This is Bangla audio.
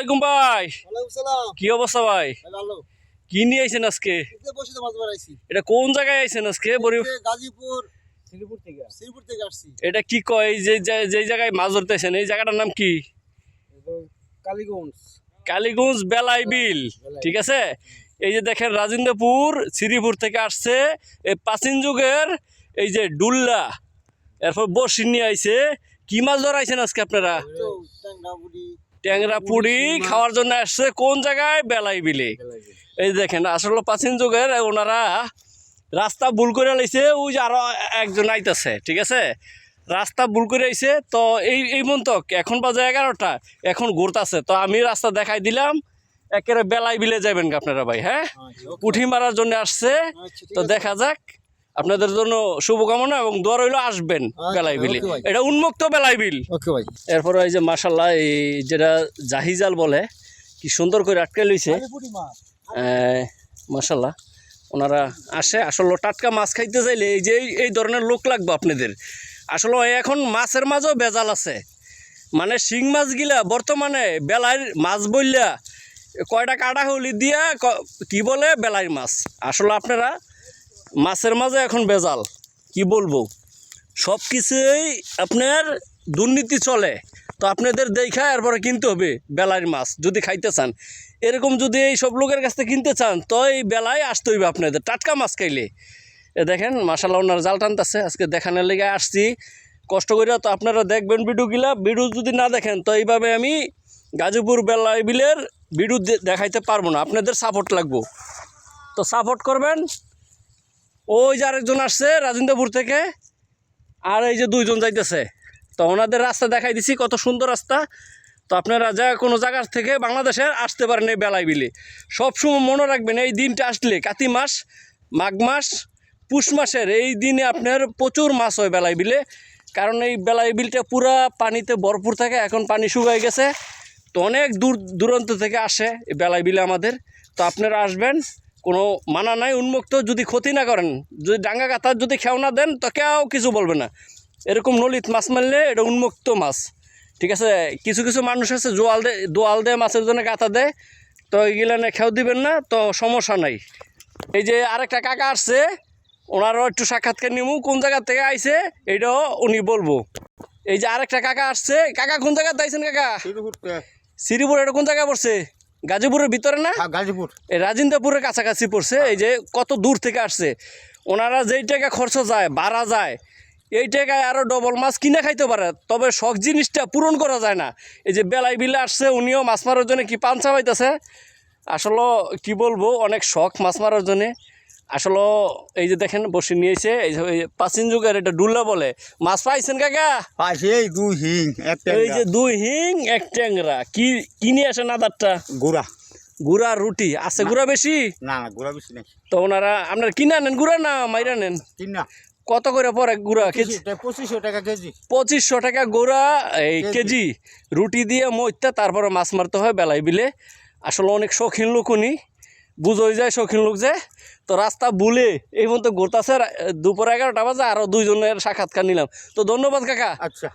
আলাইকুম ভাই। কি অবস্থা ভাই? কি নিয়ে আইছেন আজকে? এটা কোন জায়গায় আইছেন আজকে? গাজীপুর। শ্রীপুর থেকে। শ্রীপুর থেকে আসছি। এটা কি কয়? যে যে- যেই জায়গায় মাছ ধরতেছেন এই জায়গাটার নাম কি? কালীগঞ্জ। কালীগঞ্জ বেলাই বিল। ঠিক আছে? এই যে দেখেন রাজেন্দ্রপুর শ্রীপুর থেকে আসছে। এই প্রাচীন যুগের এই যে ডুল্লা এরপর বসি নিয়ে আইছে। কি মাছ ধরাইছেন আজকে আপনারা? ট্যাংরা পুরি খাওয়ার জন্য আসছে কোন জায়গায়? বেলাই বিলে এই দেখেন আসলে প্রাচীন যুগের ওনারা রাস্তা ভুল করে লাইছে ওই যে আরও একজন আইতাছে ঠিক আছে? রাস্তা ভুল করে আইছে তো এই এই মন্তক এখন বাজে এগারোটা এখন ঘুরতাছে। তো আমি রাস্তা দেখাই দিলাম একেবারে বেলাই বিলে যাবেন আপনারা ভাই হ্যাঁ? পুঁঠি মারার জন্য আসছে আচ্ছা, তো দেখা যাক। আপনাদের জন্য শুভকামনা এবং দোয়ার হইল আসবেন আচ্ছা, বেলাই বিলে। এটা উন্মুক্ত বেলাই বিল। ওকে ভাই। এরপরে এই যে মাসাল্লাহ এই যেটা জাহিজাল বলে কি সুন্দর করে আটকে লইছে। মাসাল্লাহ ওনারা আসে। আসলে টাটকা মাছ খাইতে চাইলে এই যে এই- ধরনের লোক লাগবে আপনাদের। আসলে এখন মাছের মাঝেও বেজাল আছে। মানে শিং মাছগুলা বর্তমানে বেলার মাছ বললা কয়টা কাটা হলি দিয়া ক- কি বলে? বেলার মাছ। আসলে আপনারা মাছের মাঝে এখন বেজাল। কি বলব? সব কিছুই আপনার দুর্নীতি চলে। তো আপনাদের দেখা এরপরে কিনতে হবে বেলার মাছ, যদি খাইতে চান। এরকম যদি এই সব লোকের কাছ থেকে কিনতে চান, তো এই বেলায় আসতে হইবে আপনাদের। টাটকা মাছ খাইলে। এ দেখেন মাসাল্লাহ ওনার জাল টানতেছে। আজকে দেখানোর লেগে আসছি। কষ্ট করে তো আপনারা দেখবেন ভিডিওগুলা। ভিডিও যদি না দেখেন, তো এইভাবে আমি গাজীপুর বেলাই বিলের ভিডিও দেখাইতে পারব না। আপনাদের সাপোর্ট লাগবো। তো সাপোর্ট করবেন ওই যে আরেকজন আসছে, রাজেন্দ্রপুর থেকে। আর এই যে দুইজন যাইতেছে। তো ওনাদের রাস্তা দেখাই দিছি, কত সুন্দর রাস্তা। তো আপনারা যা কোনো জায়গার থেকে বাংলাদেশের আসতে পারেন এই বেলায় বিলে। সবসময় মনে রাখবেন, এই দিনটা আসলে কাতি মাস, মাঘ মাস, পুষ মাসের এই দিনে আপনার প্রচুর মাছ হয় বেলায় বিলে। কারণ এই বেলায় বিলটা পুরা পানিতে ভরপুর থাকে, এখন পানি শুকাই গেছে। তো অনেক দূর, দূরান্ত থেকে আসে এই বেলায় বিলে আমাদের। তো আপনারা আসবেন কোনো মানা নাই উন্মুক্ত যদি ক্ষতি না করেন যদি ডাঙ্গা কাতার যদি খেও না দেন তো কেউ কিছু বলবে না। এরকম নলিত মাছ মারলে এটা উন্মুক্ত মাছ ঠিক আছে? কিছু কিছু মানুষ আছে জোয়াল দে দোয়াল দেয় মাছের জন্য গাতা দেয় তো এগুলো না খেও দিবেন না তো সমস্যা নাই। এই যে আরেকটা কাকা আসছে ওনারও একটু সাক্ষাৎকার নিমু কোন জায়গা থেকে আইছে এটাও উনি বলব। এই যে আরেকটা কাকা আসছে কাকা কোন জায়গাতে আইছেন কাকা? শ্রীপুর এটা কোন জায়গায় পড়ছে? গাজীপুরের ভিতরে না? গাজীপুর। এই রাজেন্দ্রপুরের কাছাকাছি পড়ছে। এই যে কত দূর থেকে আসছে। ওনারা যেই টাকা খরচ যায় বাড়া যায় এই টাকায় আরও ডবল মাছ কিনে খাইতে পারে। তবে শখ জিনিসটা পূরণ করা যায় না। এই যে বেলাই বিলে আসছে উনিও মাছ মারার জন্য কি পাঞ্চা পাইতেছে আসলে কি বলব অনেক শখ মাছ মারার জন্যে। আসলে এই যে দেখেন বসে নিয়েছে এই যে- প্রাচীন যুগের এটা ডুল্লা বলে। মাছ পাইছেন কাকা? পাশে এই দুই হিং একটা এই যে দুই হিং এক ট্যাংরা। কি কিনে আসেন আদারটা? গুড়া। গুড়া রুটি। আছে গুড়া বেশি? না না গুড়া বেশি নেই। তো ওনারা আপনারা কিনে আনেন? গুড়া না মাইরা নেন? তিন না কত করে পরে গুড়া? কেজি? পঁচিশশো- পঁচিশশো টাকা কেজি। পঁচিশশো টাকা গুড়া এই কেজি। রুটি দিয়ে মইতে তারপরে মাছ মারতে হয় বেলায় বিলে। আসলে অনেক শৌখিন লোক উনি। বুঝোই যায় শৌখিন লোক যে। তো রাস্তা বুলে এই পর্যন্ত ঘুরতেছে দুপুর এগারোটা বাজে আরও দুইজনের সাক্ষাৎকার নিলাম। তো ধন্যবাদ কাকা। আচ্ছা।